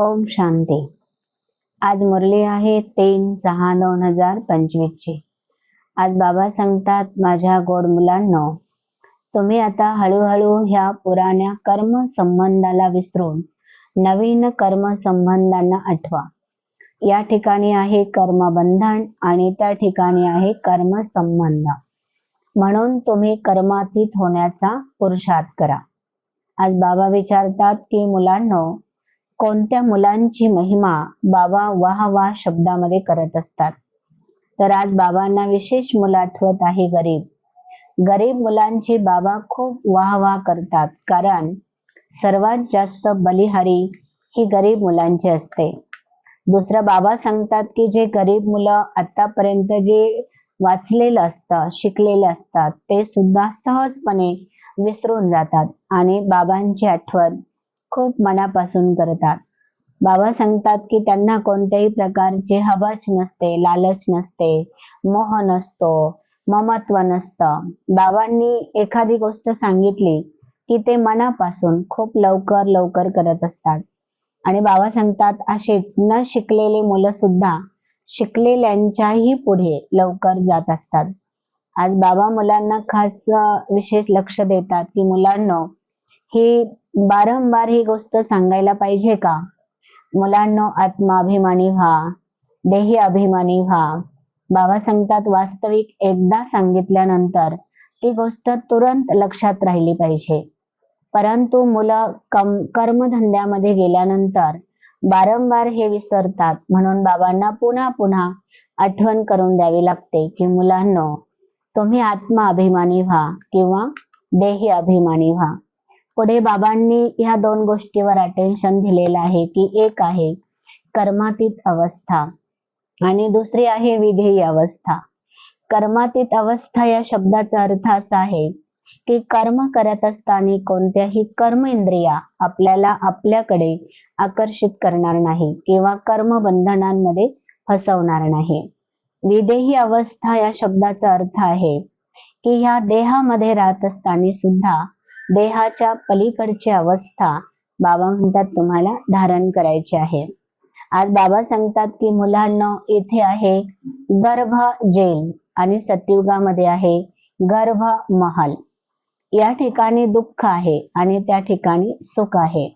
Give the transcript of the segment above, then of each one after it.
ओम शांती. आज मुरली आहे तीन सहा दोन हजार पंचवीस ची. आज बाबा सांगतात माझ्या गोड मुलांनो तुम्ही आता हळूहळू ह्या पुराण्या कर्म संबंधाला विसरून नवीन कर्म संबंधांना आठवा. या ठिकाणी आहे कर्मबंधन आणि त्या ठिकाणी आहे कर्म संबंध. म्हणून तुम्ही कर्मातीत होण्याचा पुरुषार्थ करा. आज बाबा विचारतात की मुलांनो कोणत्या मुलांची महिमा बाबा वाह वाह शब्दामध्ये करत असतात? तर आज बाबांना विशेष मुलं आठवत आहे गरीब. गरीब मुलांची बाबा खूप वाह वाह करतात. कारण सर्वात जास्त बलिहारी ही गरीब मुलांची असते. दुसरं बाबा सांगतात की जे गरीब मुलं आतापर्यंत जे वाचलेलं असतं शिकलेले असतात ते सुद्धा सहजपणे विसरून जातात आणि बाबांची आठवण खूप मनापासून करतात. बाबा सांगतात की त्यांना कोणत्याही प्रकारचे हवच नसते लालच नसते मोह नसतो ममत्व नसतं. बाबांनी एखादी गोष्ट सांगितली की ते मनापासून खूप लवकर लवकर करत असतात. आणि बाबा सांगतात असेच न शिकलेले मुलं सुद्धा शिकलेल्यांच्याही पुढे लवकर जात असतात. आज बाबा मुलांना खास विशेष लक्ष देतात की मुलांना ही बारंबार ही गोष्ट सांगायला पाहिजे का? मुलांना आत्माभिमानी व्हा देही अभिमानी व्हा. बाबा सांगतात वास्तविक एकदा सांगितल्यानंतर ती गोष्ट तुरंत लक्षात राहिली पाहिजे. परंतु मुलं कम कर्मधंद्यामध्ये गेल्यानंतर वारंवार हे विसरतात. म्हणून बाबांना पुन्हा पुन्हा आठवण करून द्यावी लागते की मुलांनो तुम्ही आत्मा अभिमानी व्हा किंवा देही अभिमानी व्हा. पुढे बाबांनी ह्या दोन गोष्टीवर अटेन्शन दिलेलं आहे की एक आहे कर्मातीत अवस्था आणि दुसरी आहे विधेयी अवस्था. कर्मातीत अवस्था या शब्दाचा अर्थ असा आहे की कर्म करत असताना कोणत्याही कर्म इंद्रिया आपल्याला आपल्याकडे आकर्षित करणार नाही किंवा कर्म बंधनांमध्ये फसवणार नाही. विदेही अवस्था या शब्दाचा अर्थ आहे की ह्या देहामध्ये राहत असताना सुद्धा देहाच्या पलीकडची अवस्था बाबा म्हणतात तुम्हाला धारण करायची आहे. आज बाबा सांगतात की मुलांना इथे आहे गर्भ जेल आणि सतयुगामध्ये आहे गर्भ महल. या ठिकाणी दुःख आहे आणि त्या ठिकाणी सुख आहे.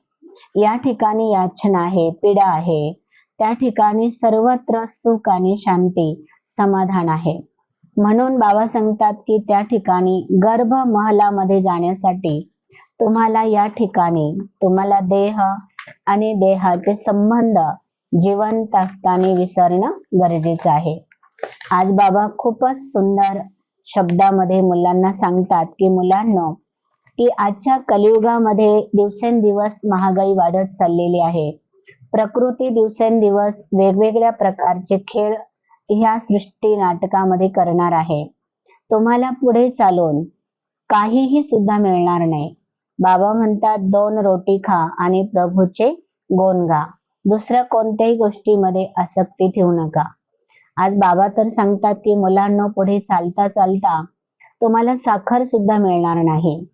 या ठिकाणी याचना आहे पीडा आहे. त्या ठिकाणी सर्वत्र सुख आणि शांती समाधान आहे. म्हणून बाबा सांगतात की त्या ठिकाणी गर्भ महलामध्ये जाण्यासाठी तुम्हाला या ठिकाणी तुम्हाला देह आणि देहाचे संबंध जिवंत असताना विसरणं गरजेचं आहे. आज बाबा खूपच सुंदर शब्दामध्ये मुलांना सांगतात की मुलांना की आजच्या कलियुगामध्ये दिवसेंदिवस महागाई वाढत चाललेली आहे. प्रकृती दिवसेंदिवस वेगवेगळ्या प्रकारचे खेळ ह्या सृष्टी नाटकामध्ये करणार आहे. तुम्हाला पुढे चालून काहीही सुद्धा मिळणार नाही. बाबा म्हणतात दोन रोटी खा आणि प्रभूचे गोन गा. दुसऱ्या कोणत्याही गोष्टीमध्ये आसक्ती ठेवू नका. आज बाबा तर सांगतात की मुलांना पुढे चालता चालता तुम्हाला साखर सुद्धा मिळणार नाही.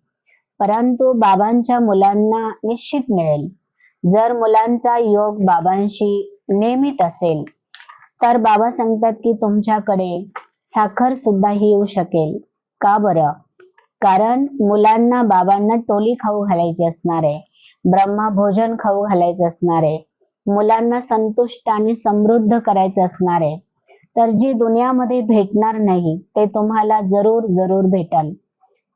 परंतु बाबांच्या मुलांना निश्चित मिळेल. जर मुलांचा योग बाबांशी नियमित असेल तर बाबा सांगतात की तुमच्याकडे साखर सुद्धा येऊ शकेल. का बरं? कारण मुलांना बाबांना टोली खाऊ घालायची असणार आहे. ब्रह्मा भोजन खाऊ घालायचं असणार आहे. मुलांना संतुष्ट आणि समृद्ध करायचं असणार आहे. तर जी दुनियामध्ये भेटणार नाही ते तुम्हाला जरूर जरूर भेटल.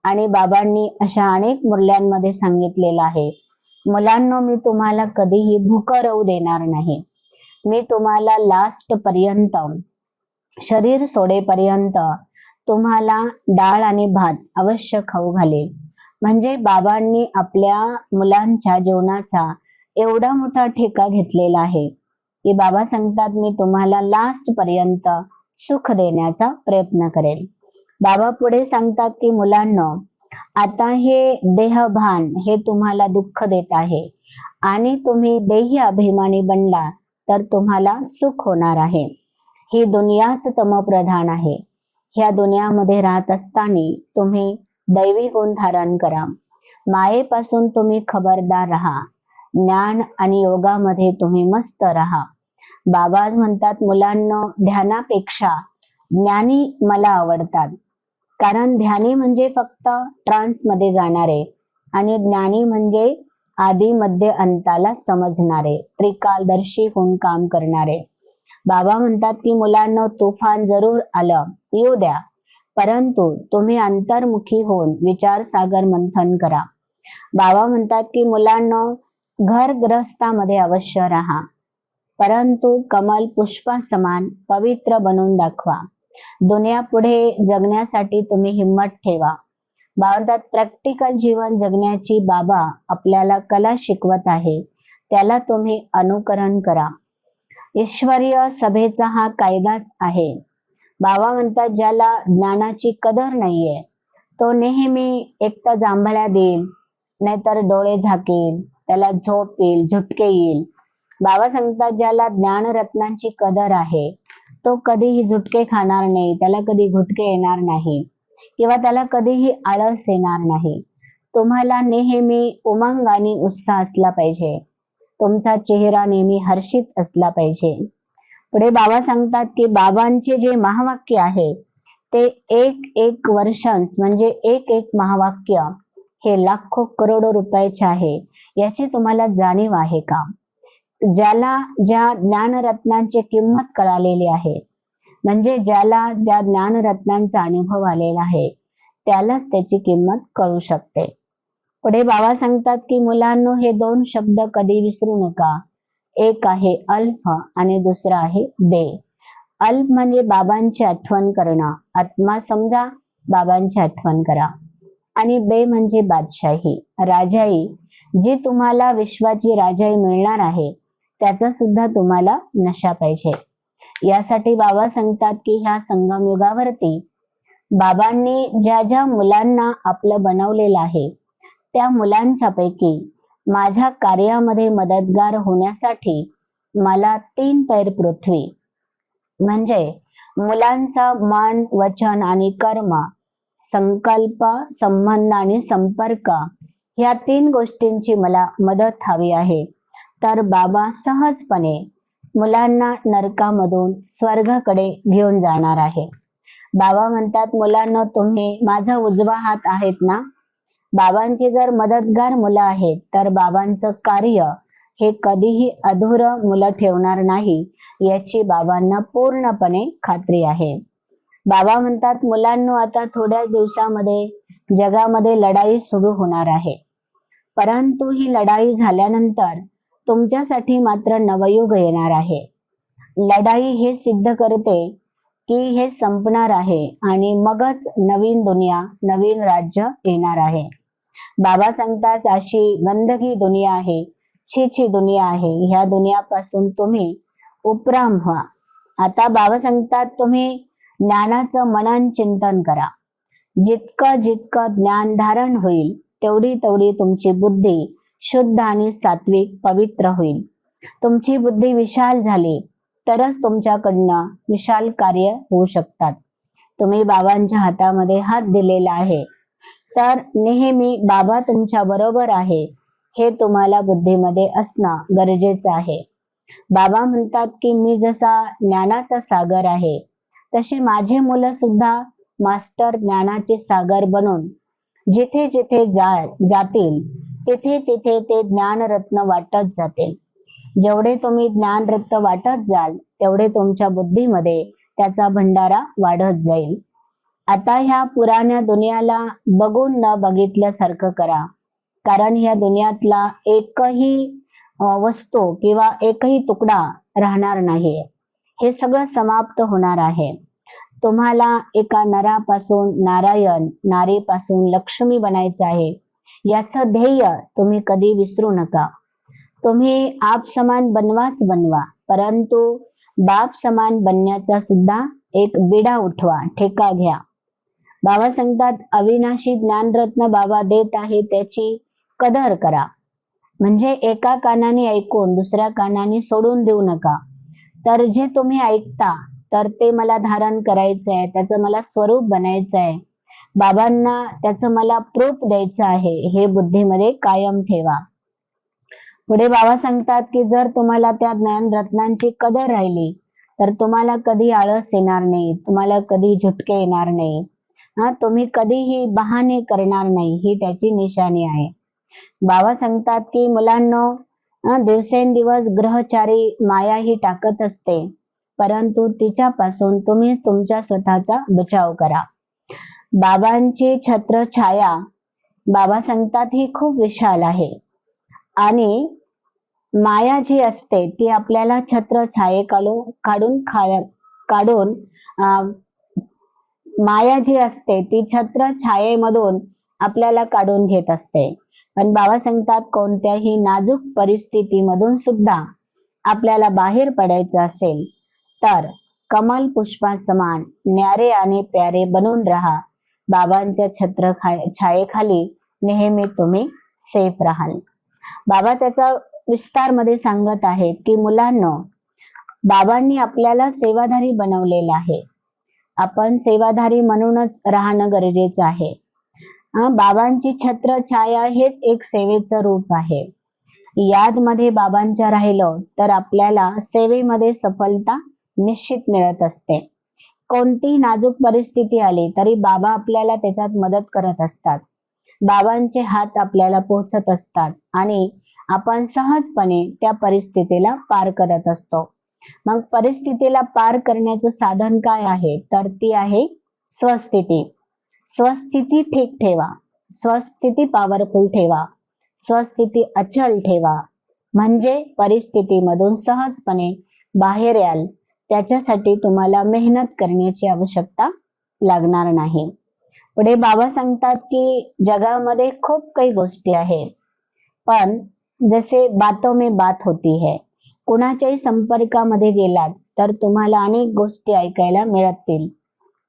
आणि बाबांनी अशा अनेक मूल्यांमध्ये सांगितलेलं आहे. मुलांना मी तुम्हाला कधीही भूकरवू देणार नाही. मी तुम्हाला लास्ट पर्यंत शरीर सोडेपर्यंत तुम्हाला डाळ आणि भात अवश्य खाऊ घालेल. म्हणजे बाबांनी आपल्या मुलांच्या जीवनाचा एवढा मोठा ठेका घेतलेला आहे की बाबा सांगतात मी तुम्हाला लास्ट पर्यंत सुख देण्याचा प्रयत्न करेल. बाबा पुढे सांगतात की मुलांना आता हे देहभान हे तुम्हाला दुःख देत आहे आणि तुम्ही देही अभिमानी बनला तर तुम्हाला सुख होणार आहे. ही दुनियाच तमप्रधान आहे. ह्या दुनियामध्ये राहत असताना तुम्ही दैवी गुण धारण करा. मायेपासून तुम्ही खबरदार राहा. ज्ञान आणि योगामध्ये तुम्ही मस्त राहा. बाबा म्हणतात मुलांना ध्यानापेक्षा ज्ञानी मला आवडतात. कारण ध्यानी म्हणजे फक्त ट्रान्समध्ये जाणारे आणि ज्ञानी म्हणजे आधी मध्य अंताला समजणारे त्रिकालदर्शी होऊन काम करणारे. बाबा म्हणतात की मुलांना तुफान जरूर आलं येऊ द्या. परंतु तुम्ही अंतर्मुखी होऊन विचार सागर मंथन करा. बाबा म्हणतात की मुलांना घर ग्रस्तामध्ये अवश्य राहा. परंतु कमल पुष्पा समान पवित्र बनवून दाखवा. दुनिया पुढे जगण्यासाठी तुम्ही हिंमत ठेवा. भारतात प्रॅक्टिकल जीवन जगण्याची बाबा आपल्याला कला शिकवत आहे. त्याला तुम्ही अनुकरण करा. ईश्वरीय सभेचा हा कायदाच आहे. बाबा म्हणतात ज्याला ज्ञानाची कदर नाहीये तो नेहमी एक तर जांभळ्या देईल नाहीतर डोळे झाकेल त्याला झोप येईल झुटके येईल. बाबा सांगतात ज्याला ज्ञानरत्नांची कदर आहे तो कधीही झुटके खाणार नाही त्याला कधी घुटके येणार नाही. किंवा त्याला कधीही आळस येणार नाही. तुम्हाला नेहमी उमंग आणि उत्साह असला पाहिजे. तुमचा चेहरा नेहमी हर्षित असला पाहिजे. पुढे बाबा सांगतात की बाबांचे जे महावाक्य आहे ते एक एक वर्षांस म्हणजे एक एक महावाक्य हे लाखो करोडो रुपयाचे आहे याची तुम्हाला जाणीव आहे का? ज्याला ज्या ज्ञानरत्नांची किंमत कळालेली आहे म्हणजे ज्याला ज्या ज्ञानरत्नांचा अनुभव आलेला आहे त्यालाच त्याची किंमत कळू शकते. पुढे बाबा सांगतात की मुलांनो हे दोन शब्द कधी विसरू नका. एक आहे अल्फ आणि दुसरा आहे दे अल्प म्हणजे बाबांची आठवण करणं. आत्मा समजा बाबांची आठवण करा. आणि बे म्हणजे बादशाही राजाई जी तुम्हाला विश्वाची राजाई मिळणार आहे त्याचा सुद्धा तुम्हाला नशा पाहिजे. यासाठी बाबा सांगतात की ह्या संगम युगावरती बाबांनी ज्या ज्या मुलांना आपलं बनवलेलं आहे त्या मुलांच्या पैकी माझ्या कार्यामध्ये मदतगार होण्यासाठी मला तीन पैर पृथ्वी. म्हणजे मुलांचा मन वचन आणि कर्म संकल्प संबंध आणि संपर्क ह्या तीन गोष्टींची मला मदत हवी आहे. तर बाबा सहजपणे मुलांना नरकामधून स्वर्गाकडे घेऊन जाणार आहे. बाबा म्हणतात मुलांना तुम्ही माझा उजवा हात आहेत ना? बाबांची जर मदतगार मुलं आहेत तर बाबांचं कार्य हे कधीही अधुर मुलं ठेवणार नाही याची बाबांना पूर्णपणे खात्री आहे. बाबा म्हणतात मुलांना आता थोड्या दिवसामध्ये जगामध्ये लढाई सुरू होणार आहे. परंतु ही लढाई झाल्यानंतर तुमच्यासाठी मात्र नवयुग येणार आहे. लढाई हे सिद्ध करते की हे संपणार आहे आणि मगच नवीन दुनिया नवीन राज्य येणार आहे. बाबा सांगतात अशी गंदगी दुनिया आहे छी छी दुनिया आहे ह्या दुनियापासून तुम्ही उपराम व्हा. आता बाबा सांगतात तुम्ही ज्ञानाचं मनन चिंतन करा. जितकं जितकं ज्ञान धारण होईल तेवढी तेवढी तुमची बुद्धी शुद्ध आणि सात्विक पवित्र होईल. तुमची बुद्धी विशाल झाली तरच तुमच्याकडनं विशाल कार्य होऊ शकतात. तुम्ही बाबांच्या हातामध्ये हात दिलेला आहे. तर नेहमी बाबा तुमच्या बरोबर आहे हे तुम्हाला बुद्धीमध्ये असणं गरजेचं आहे. बाबा म्हणतात की मी जसा ज्ञानाचा सागर आहे तसे माझी मुलं सुद्धा मास्टर ज्ञानाचे सागर बनून जिथे जिथे जा जातील तिथे तिथे ते ज्ञानरत्न वाटत जातील जेवढे तुम्ही ज्ञानरत्न वाटत जाल तेवढे तुमच्या बुद्धीमध्ये त्याचा भंडारा वाढत जाईल. आता ह्या पुराण्या दुनियाला बघून न बघितल्यासारखं करा. कारण ह्या दुनियातला एकही वस्तू किंवा एकही तुकडा राहणार नाही. हे सगळं समाप्त होणार आहे. तुम्हाला एका नरापासून नारायण नारीपासून लक्ष्मी बनायचं आहे. याचं ध्येय तुम्ही कधी विसरू नका. तुम्ही आप समान बनवाच बनवा परंतु बाप समान बनण्याचा सुद्धा एक विडा उठवा ठेका घ्या. बाबा सांगतात अविनाशी ज्ञानरत्न बाबा देत आहे त्याची कदर करा. म्हणजे एका कानाने ऐकून दुसऱ्या कानाने सोडून देऊ नका. तर जे तुम्ही ऐकता तर ते मला धारण करायचं आहे त्याचं मला स्वरूप बनायचं आहे बाबांना त्याचं मला प्रूफ द्यायचं आहे हे बुद्धीमध्ये कायम ठेवा. पुढे बाबा सांगतात की जर तुम्हाला त्या ज्ञान रत्नांची कदर राहिली तर तुम्हाला कधी आळस येणार नाही तुम्हाला कधी झुटके येणार नाही. हा तुम्ही कधीही बहाणे करणार नाही ही त्याची निशाणी आहे. बाबा सांगतात की मुलांनो दिवसेंदिवस ग्रहचारी माया ही टाकत असते परंतु तिच्यापासून तुम्ही तुमच्या स्वतःचा बचाव करा. बाबांची छत्र छाया बाबा सांगतात ही खूप विशाल आहे. आणि माया जी असते ती आपल्याला छत्र छाये काढून काढून काढून माया जी असते ती छत्र छायेमधून आपल्याला काढून घेत असते. पण बाबा सांगतात कोणत्याही नाजूक परिस्थितीमधून सुद्धा आपल्याला बाहेर पडायचं असेल तर कमल पुष्पा समान न्यारे आणि प्यारे बनून राहा. बाबांच्या छत्र छायेखाली नेहमी तुम्ही सेफ राहाल. बाबा त्याचा विस्तारमध्ये सांगत आहेत की मुलांनो बाबांनी आपल्याला सेवाधारी बनवलेलं आहे. आपण सेवाधारी म्हणूनच राहणं गरजेचं आहे. बाबांची छत्र छाया हेच एक सेवेचं रूप आहे. यादमध्ये बाबांच्या राहिलं तर आपल्याला सेवेमध्ये सफलता निश्चित मिळत असते. कोणतीही नाजूक परिस्थिती आली तरी बाबा आपल्याला त्याच्यात मदत करत असतात. बाबांचे हात आपल्याला पोहोचत असतात आणि आपण सहजपणे त्या परिस्थितीला पार करत असतो. मग परिस्थितीला पार करण्याचं साधन काय आहे? तर ती आहे स्वस्थिती. स्वस्थिती ठीक ठेवा. स्वस्थिती पॉवरफुल ठेवा. स्वस्थिती अचल ठेवा. म्हणजे परिस्थितीमधून सहजपणे बाहेर याल. त्याच्यासाठी तुम्हाला मेहनत करण्याची आवश्यकता लागणार नाही. पुढे बाबा सांगतात की जगामध्ये खूप काही गोष्टी आहेत पण जसे बातों में बात होती है कुणाच्याही संपर्कामध्ये गेलात तर तुम्हाला अनेक गोष्टी ऐकायला मिळतील.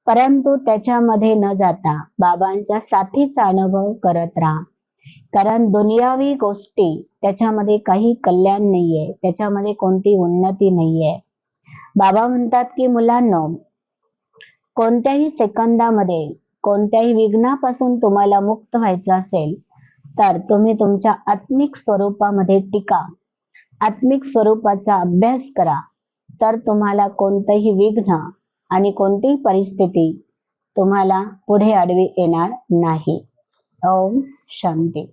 परंतु त्याच्यामध्ये न जाता बाबांच्या साथीचा अनुभव करत राहा. कारण दुनियावी गोष्टी त्याच्यामध्ये काही कल्याण नाहीये त्याच्यामध्ये कोणती उन्नती नाहीये. बाबा म्हणतात की मुलांनो कोणत्याही सेकंदामध्ये कोणत्याही विघ्नापासून तुम्हाला मुक्त व्हायचं असेल तर तुम्ही तुमच्या आत्मिक स्वरूपामध्ये टिका आत्मिक स्वरूपाचा अभ्यास करा. तर तुम्हाला कोणतंही विघ्न आणि कोणतीही परिस्थिती तुम्हाला पुढे आडवी येणार नाही. ओम शांती.